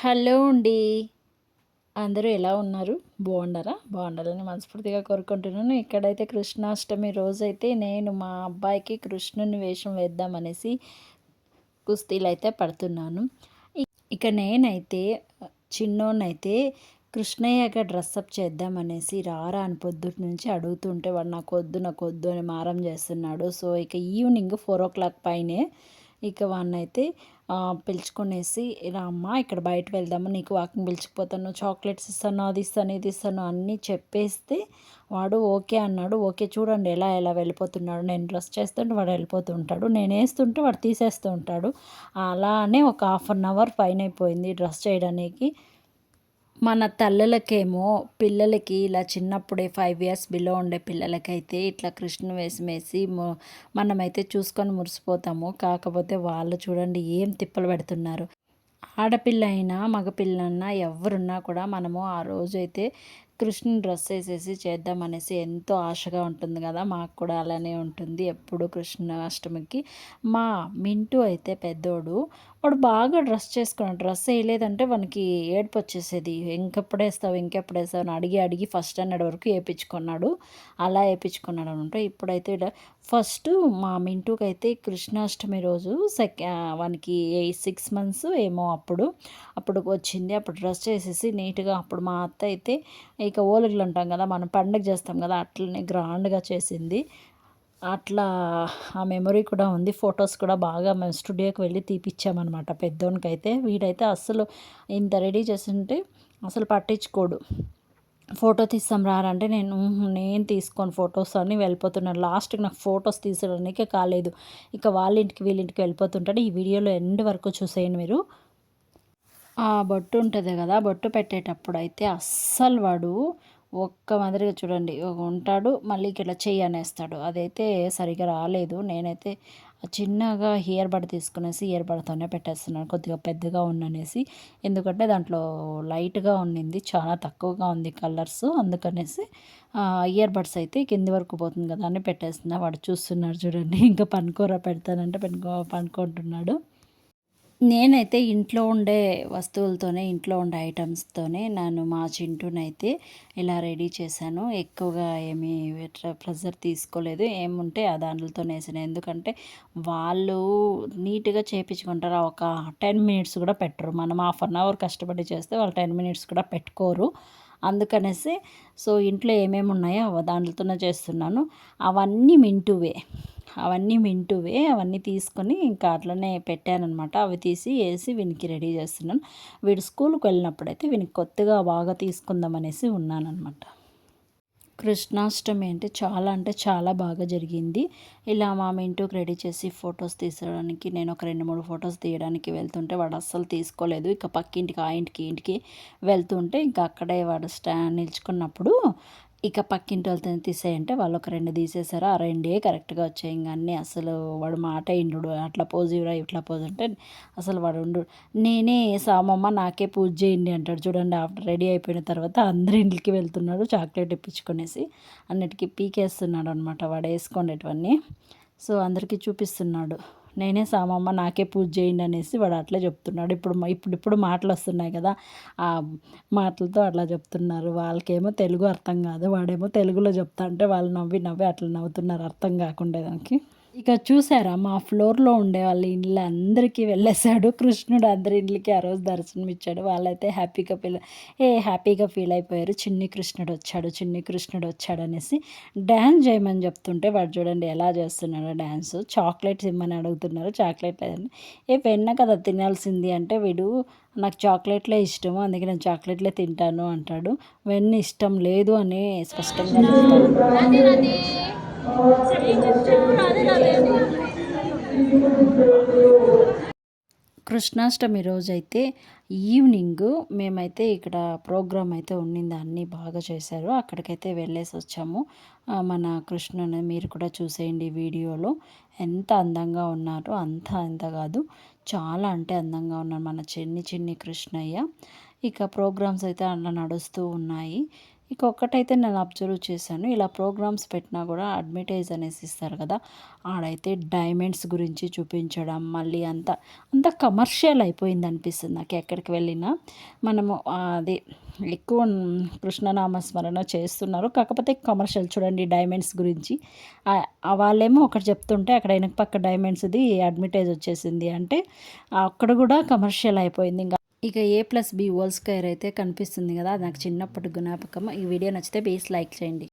Hello అండి. అందరూ ఎలా ఉన్నారు? బాగున్నారా? బాగుండాలని మనస్ఫూర్తిగా కోరుకుంటున్నాను. ఇక్కడైతే కృష్ణాష్టమి రోజైతే నేను మా అబ్బాయికి కృష్ణుని వేషం వేద్దామనేసి అయితే పడుతున్నాను. ఇక నేనైతే చిన్నోడినైతే కృష్ణయ్యగా డ్రెస్అప్ చేద్దామనేసి రారా అని పొద్దుటి నుంచి అడుగుతుంటే వాడు నాకొద్దు నాకొద్దు అని మారం చేస్తున్నాడు. సో ఇక ఈవినింగ్ ఫోర్ ఓ క్లాక్ పైనే ఇక వాడినైతే పిలుచుకునేసి ఇలా అమ్మ ఇక్కడ బయట వెళ్దాము నీకు వాకింగ్ పిలిచిపోతాను చాక్లెట్స్ ఇస్తాను అది ఇస్తాను ఇది ఇస్తాను అన్నీ చెప్పేస్తే వాడు ఓకే అన్నాడు. ఓకే చూడండి ఎలా ఎలా వెళ్ళిపోతున్నాడు. నేను డ్రెస్ చేస్తుంటే వాడు వెళ్ళిపోతూ ఉంటాడు. నేను వేస్తుంటే వాడు తీసేస్తూ ఉంటాడు. అలానే ఒక హాఫ్ అన్ అవర్ పైన అయిపోయింది డ్రెస్ చేయడానికి. మన తల్లులకేమో పిల్లలకి ఇలా చిన్నప్పుడే ఫైవ్ ఇయర్స్ బిలో ఉండే పిల్లలకైతే ఇట్లా కృష్ణ వేసి వేసి మనమైతే చూసుకొని మురిసిపోతాము. కాకపోతే వాళ్ళు చూడండి ఏం తిప్పలు పెడుతున్నారు. ఆడపిల్ల అయినా మగపిల్ల అయినా ఎవరున్నా కూడా మనము ఆ రోజైతే కృష్ణుని డ్రెస్ వేసేసి చేద్దామనేసి ఎంతో ఆశగా ఉంటుంది కదా మాకు కూడా అలానే ఉంటుంది ఎప్పుడు కృష్ణాష్టమికి. మా మింటూ అయితే పెద్దోడు వాడు బాగా డ్రెస్ చేసుకున్నాడు. డ్రెస్ వేయలేదంటే వానికి ఏడుపు వచ్చేసేది. ఇంకెప్పుడు వేస్తావు ఇంకెప్పుడు వేస్తావు? అని అడిగి అడిగి ఫస్ట్ అన్నాడు వరకు వేయించుకున్నాడు. అలా వేయించుకున్నాడు అనమాట. ఇప్పుడైతే ఫస్ట్ మా మింటూకి అయితే కృష్ణాష్టమి రోజు సెక వానికి సిక్స్ మంత్స్ ఏమో అప్పుడు. అప్పుడు వచ్చింది. అప్పుడు డ్రెస్ చేసేసి నీట్గా అప్పుడు మా అత్త అయితే ఇక ఓలిగలు అంటాం కదా మనం పండగ చేస్తాం కదా అట్లనే గ్రాండ్గా చేసింది. అట్లా ఆ మెమొరీ కూడా ఉంది. ఫొటోస్ కూడా బాగా మేము స్టూడియోకి వెళ్ళి తీపిచ్చామన్నమాట పెద్దోనికి అయితే వీడైతే అస్సలు ఇంత రెడీ చేస్తుంటే అసలు పట్టించుకోడు. ఫోటో తీస్తాం రారంటే నేను నేను తీసుకొని ఫొటోస్ అని వెళ్ళిపోతున్నాను లాస్ట్కి నాకు ఫొటోస్ తీసడానికే కాలేదు. ఇక వాళ్ళ ఇంటికి వీళ్ళ ఇంటికి వెళ్ళిపోతుంటాడు. ఈ వీడియోలో ఎండ్ వరకు చూసేయండి మీరు. ఆ బొట్టు ఉంటుంది కదా బొట్టు పెట్టేటప్పుడు అయితే అస్సలు వాడు ఒక్క మాదిరిగా చూడండి ఉంటాడు మళ్ళీ ఇట్లా చెయ్యి అనేస్తాడు. అదైతే సరిగా రాలేదు. నేనైతే చిన్నగా ఇయర్ బడ్ తీసుకునేసి ఇయర్ బడ్తోనే పెట్టేస్తున్నాను కొద్దిగా పెద్దగా ఉన్ననేసి. ఎందుకంటే దాంట్లో లైట్గా ఉండింది చాలా తక్కువగా ఉంది కలర్స్. అందుకనేసి ఇయర్ బడ్స్ అయితే కింది వరకు పోతుంది కదా అని పెట్టేస్తున్నా. వాడు చూస్తున్నాడు చూడండి ఇంకా పనుకోరా పెడతానంటే పనుకో పనుకుంటున్నాడు. నేనైతే ఇంట్లో ఉండే వస్తువులతోనే ఇంట్లో ఉండే ఐటమ్స్తోనే నేను మా చింటూనైతే ఇలా రెడీ చేశాను. ఎక్కువగా ఏమీ ప్రెజర్ తీసుకోలేదు. ఏముంటే ఆ దాంట్లతోనే వేసాను. ఎందుకంటే వాళ్ళు నీట్గా చేయించుకుంటారు ఒక టెన్ మినిట్స్ కూడా పెట్టరు. మనం హాఫ్ అన్ అవర్ కష్టపడి చేస్తే వాళ్ళు టెన్ మినిట్స్ కూడా పెట్టుకోరు. అందుకనేసి సో ఇంట్లో ఏమేమి ఉన్నాయో దాంట్లతోనే చేస్తున్నాను. అవన్నీ మింటువే. అవన్నీ మింటువే అవన్నీ తీసుకొని ఇంకా అట్లనే పెట్టానమాట అవి తీసి వేసి వీనికి రెడీ చేస్తున్నాను. వీడు స్కూల్కి వెళ్ళినప్పుడైతే వీనికి కొత్తగా బాగా తీసుకుందామనేసి ఉన్నానమాట కృష్ణాష్టమి అంటే చాలా అంటే చాలా బాగా జరిగింది. ఇలా మా ఇంటికి రెడీ చేసి ఫొటోస్ తీసడానికి నేను ఒక రెండు మూడు ఫొటోస్ తీయడానికి వెళ్తుంటే వాడు అస్సలు తీసుకోలేదు. ఇక పక్కింటికి ఆ ఇంటికి ఇంటికి వెళ్తుంటే ఇంకా అక్కడే వాడు స్టా నిల్చుకున్నప్పుడు ఇక పక్కింటి వాళ్ళతో తీసేయంటే వాళ్ళు ఒక రెండు తీసేశారు. ఆ రెండే కరెక్ట్గా వచ్చాయి. ఇంకా అన్నీ అసలు వాడు మాట ఇండు అట్లా పోజ్ ఇవ్వరా ఇట్లా పోజ్ అంటే అసలు వాడు ఉండు నేనే సామమ్మ నాకే పూజ చేయండి అంటాడు. చూడండి ఆఫ్టర్ రెడీ అయిపోయిన తర్వాత అందరి ఇంటికి వెళ్తున్నాడు. చాక్లెట్ ఇప్పించుకునేసి అన్నిటికీ పీకేస్తున్నాడు అనమాట వాడు వేసుకోండేటివన్నీ సో అందరికీ చూపిస్తున్నాడు. నేనే సామమ్మ నాకే పూజ చేయండి అనేసి వాడు అట్లే చెప్తున్నాడు. ఇప్పుడు ఇప్పుడు ఇప్పుడు మాటలు వస్తున్నాయి కదా ఆ మాటలతో అట్లా చెప్తున్నారు. వాళ్ళకేమో తెలుగు అర్థం కాదు వాడేమో తెలుగులో చెప్తా అంటే వాళ్ళు నవ్వి నవ్వి అట్లా నవ్వుతున్నారు అర్థం కాకుండా దానికి. ఇక చూసారా మా ఫ్లోర్లో ఉండే వాళ్ళ ఇండ్లు అందరికీ వెళ్ళేసాడు కృష్ణుడు అందరి ఇండ్లకి ఆ రోజు దర్శనం ఇచ్చాడు వాళ్ళైతే హ్యాపీగా ఫీల్ ఏ హ్యాపీగా ఫీల్ అయిపోయారు. చిన్ని కృష్ణుడు వచ్చాడు చిన్ని కృష్ణుడు వచ్చాడు అనేసి డ్యాన్స్ చేయమని చెప్తుంటే వాడు చూడండి ఎలా చేస్తున్నాడు డ్యాన్స్ చాక్లెట్స్ ఇమ్మని అడుగుతున్నారు. చాక్లెట్ లేదని ఏ వెన్న కదా తినాల్సింది అంటే వీడు నాకు చాక్లెట్లే ఇష్టము అందుకే నేను చాక్లెట్లే తింటాను అంటాడు. వెన్న ఇష్టం లేదు అని స్పష్టంగా చెప్తాడు. కృష్ణాష్టమి రోజైతే ఈవినింగ్ మేమైతే ఇక్కడ ప్రోగ్రామ్ అయితే ఉండింది అన్నీ బాగా చేశారు. అక్కడికైతే వెళ్ళేసి వచ్చాము. మన కృష్ణుని మీరు కూడా చూసేయండి వీడియోలో. ఎంత అందంగా ఉన్నారో. అంత అంత కాదు చాలా అంటే అందంగా ఉన్నారు మన చిన్ని చిన్ని కృష్ణయ్య. ఇక ప్రోగ్రామ్స్ అయితే అలా నడుస్తూ ఉన్నాయి. ఇక ఒక్కటైతే నేను అబ్జర్వ్ చేశాను ఇలా ప్రోగ్రామ్స్ పెట్టినా కూడా అడ్వర్టైజ్ అనేసి ఇస్తారు కదా ఆడైతే డైమండ్స్ గురించి చూపించడం మళ్ళీ అంత అంత కమర్షియల్ అయిపోయింది అనిపిస్తుంది నాకు ఎక్కడికి వెళ్ళినా. మనము అది ఎక్కువ కృష్ణనామస్మరణ చేస్తున్నారు కాకపోతే కమర్షియల్ చూడండి డైమండ్స్ గురించి. వాళ్ళేమో ఒకటి చెప్తుంటే అక్కడ వెనక పక్క డైమండ్స్ది అడ్వర్టైజ్ వచ్చేసింది అంటే అక్కడ కూడా కమర్షియల్ అయిపోయింది. ఇంకా ఇక A plus B whole square అయితే కనిపిస్తుంది కదా అది నాకు చిన్నప్పటి జ్ఞాపకం ఈ వీడియో నచ్చితే ప్లీజ్ లైక్ చేయండి.